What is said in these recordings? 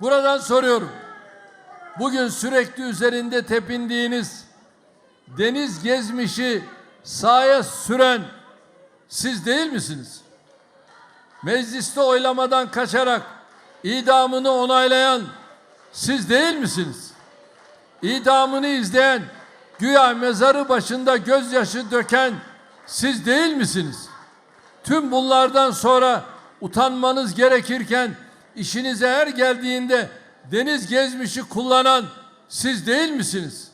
Buradan soruyorum. Bugün sürekli üzerinde tepindiğiniz deniz gezmişi sahaya süren siz değil misiniz? Mecliste oylamadan kaçarak idamını onaylayan siz değil misiniz? İdamını izleyen, güya mezarı başında gözyaşı döken siz değil misiniz? Tüm bunlardan sonra utanmanız gerekirken işinize her geldiğinde deniz gezmişi kullanan siz değil misiniz?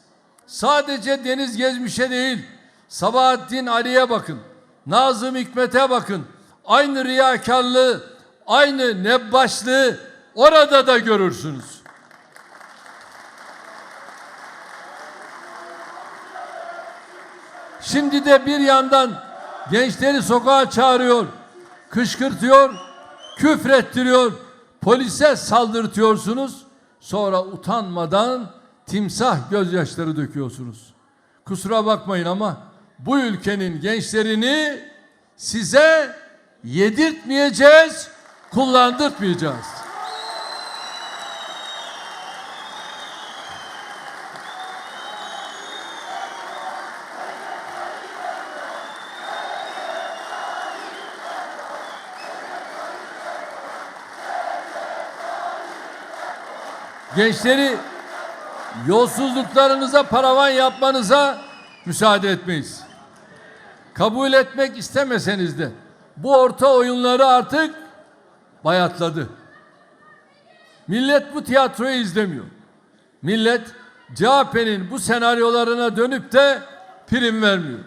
Sadece deniz gezmişe değil, Sabahattin Ali'ye bakın, Nazım Hikmet'e bakın. Aynı riyakarlığı, aynı nebbaşlığı orada da görürsünüz. Şimdi de bir yandan gençleri sokağa çağırıyor, kışkırtıyor, küfrettiriyor, polise saldırtıyorsunuz. Sonra utanmadan timsah gözyaşları döküyorsunuz. Kusura bakmayın ama bu ülkenin gençlerini size yedirtmeyeceğiz, kullandırtmayacağız. Gençleri yolsuzluklarınıza paravan yapmanıza müsaade etmeyiz. Kabul etmek istemeseniz de bu orta oyunları artık bayatladı. Millet bu tiyatroyu izlemiyor. Millet CHP'nin bu senaryolarına dönüp de prim vermiyor.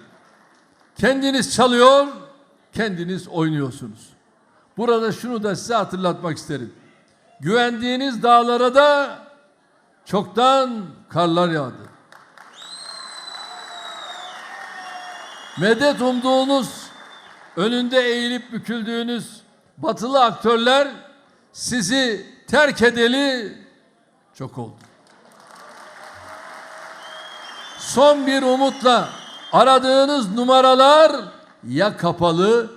Kendiniz çalıyor, kendiniz oynuyorsunuz. Burada şunu da size hatırlatmak isterim. Güvendiğiniz dağlara da çoktan karlar yağdı. Medet umduğunuz, önünde eğilip büküldüğünüz batılı aktörler sizi terk edeli çok oldu. Son bir umutla aradığınız numaralar ya kapalı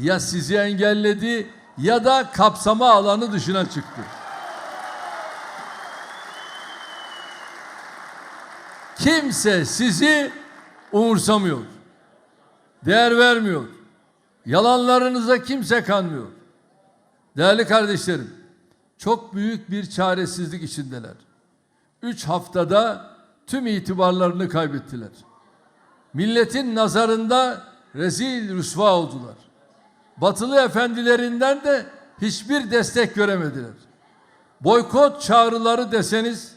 ya sizi engelledi ya da kapsama alanı dışına çıktı. Kimse sizi umursamıyor. Değer vermiyor. Yalanlarınıza kimse kanmıyor. Değerli kardeşlerim, çok büyük bir çaresizlik içindeler. Üç haftada tüm itibarlarını kaybettiler. Milletin nazarında rezil rüsva oldular. Batılı efendilerinden de hiçbir destek göremediler. Boykot çağrıları deseniz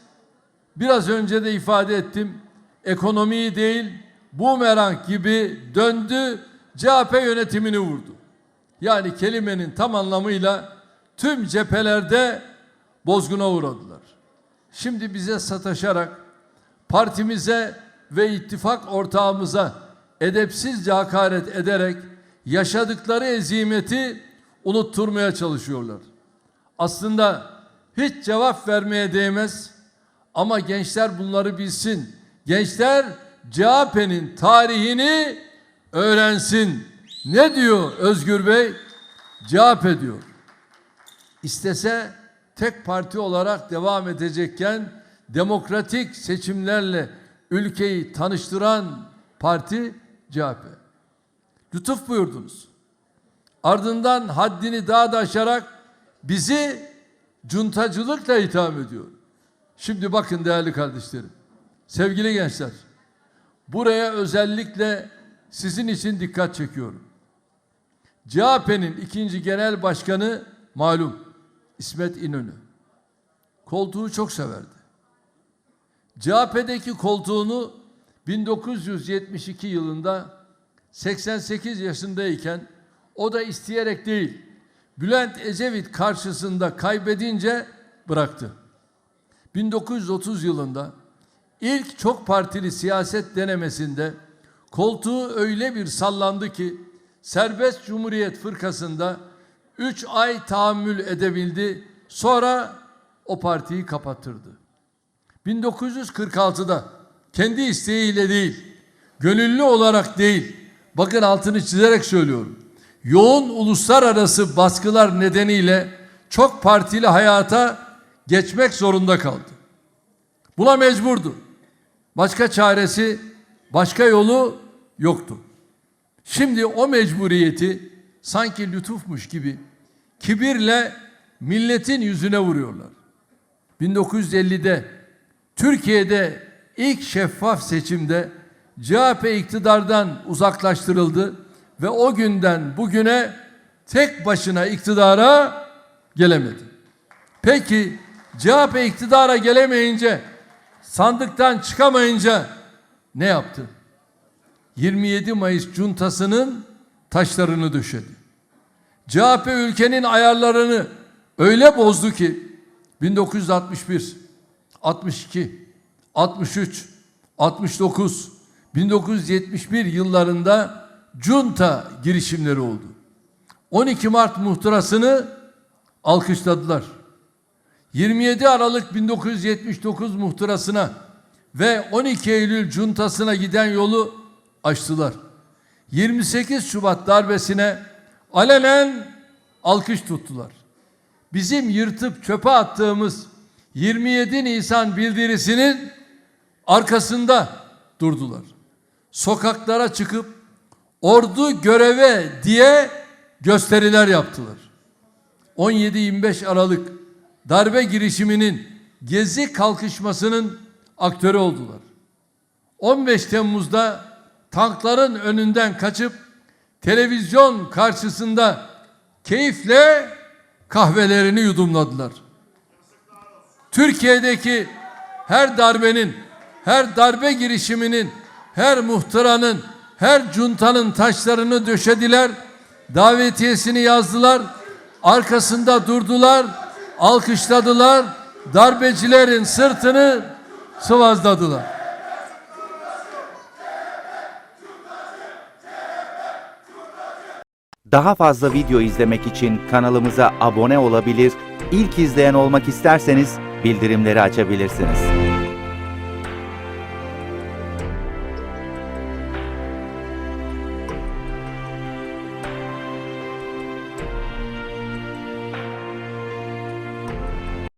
biraz önce de ifade ettim. Ekonomiyi değil bumerang gibi döndü CHP yönetimini vurdu. Yani kelimenin tam anlamıyla tüm cephelerde bozguna uğradılar. Şimdi bize sataşarak partimize ve ittifak ortağımıza edepsizce hakaret ederek yaşadıkları ezimeti unutturmaya çalışıyorlar. Aslında hiç cevap vermeye değmez ama gençler bunları bilsin. Gençler CHP'nin tarihini öğrensin. Ne diyor Özgür Bey? CHP diyor. İstese tek parti olarak devam edecekken demokratik seçimlerle ülkeyi tanıştıran parti CHP. Lütuf buyurdunuz. Ardından haddini daha da aşarak bizi cuntacılıkla itham ediyor. Şimdi bakın değerli kardeşlerim, sevgili gençler, buraya özellikle sizin için dikkat çekiyorum. CHP'nin ikinci genel başkanı malum İsmet İnönü. Koltuğu çok severdi. CHP'deki koltuğunu 1972 yılında 88 yaşındayken o da isteyerek değil Bülent Ecevit karşısında kaybedince bıraktı. 1930 yılında ilk çok partili siyaset denemesinde koltuğu öyle bir sallandı ki Serbest Cumhuriyet Fırkası'nda 3 ay tahammül edebildi. Sonra o partiyi kapattırdı. 1946'da kendi isteğiyle değil, gönüllü olarak değil, bakın altını çizerek söylüyorum. Yoğun uluslararası baskılar nedeniyle çok partili hayata geçmek zorunda kaldı. Buna mecburdu. Başka çaresi, başka yolu yoktu. Şimdi o mecburiyeti sanki lütufmuş gibi kibirle milletin yüzüne vuruyorlar. 1950'de Türkiye'de ilk şeffaf seçimde CHP iktidardan uzaklaştırıldı ve o günden bugüne tek başına iktidara gelemedi. Peki CHP iktidara gelemeyince sandıktan çıkamayınca ne yaptı? 27 Mayıs cuntasının taşlarını döşedi. CHP ülkenin ayarlarını öyle bozdu ki 1961, 62, 63, 69, 1971 yıllarında junta girişimleri oldu. 12 Mart muhtırasını alkışladılar. 27 Aralık 1979 muhtırasına ve 12 Eylül cuntasına giden yolu açtılar. 28 Şubat darbesine alenen alkış tuttular. Bizim yırtıp çöpe attığımız 27 Nisan bildirisinin arkasında durdular. Sokaklara çıkıp ordu göreve diye gösteriler yaptılar. 17-25 Aralık darbe girişiminin gezi kalkışmasının aktörü oldular. 15 Temmuz'da tankların önünden kaçıp televizyon karşısında keyifle kahvelerini yudumladılar. Türkiye'deki her darbenin, her darbe girişiminin, her muhtıranın, her cuntanın taşlarını döşediler, davetiyesini yazdılar, arkasında durdular, alkışladılar, darbecilerin sırtını sıvazladılar. Daha fazla video izlemek için kanalımıza abone olabilir, ilk izleyen olmak isterseniz bildirimleri açabilirsiniz.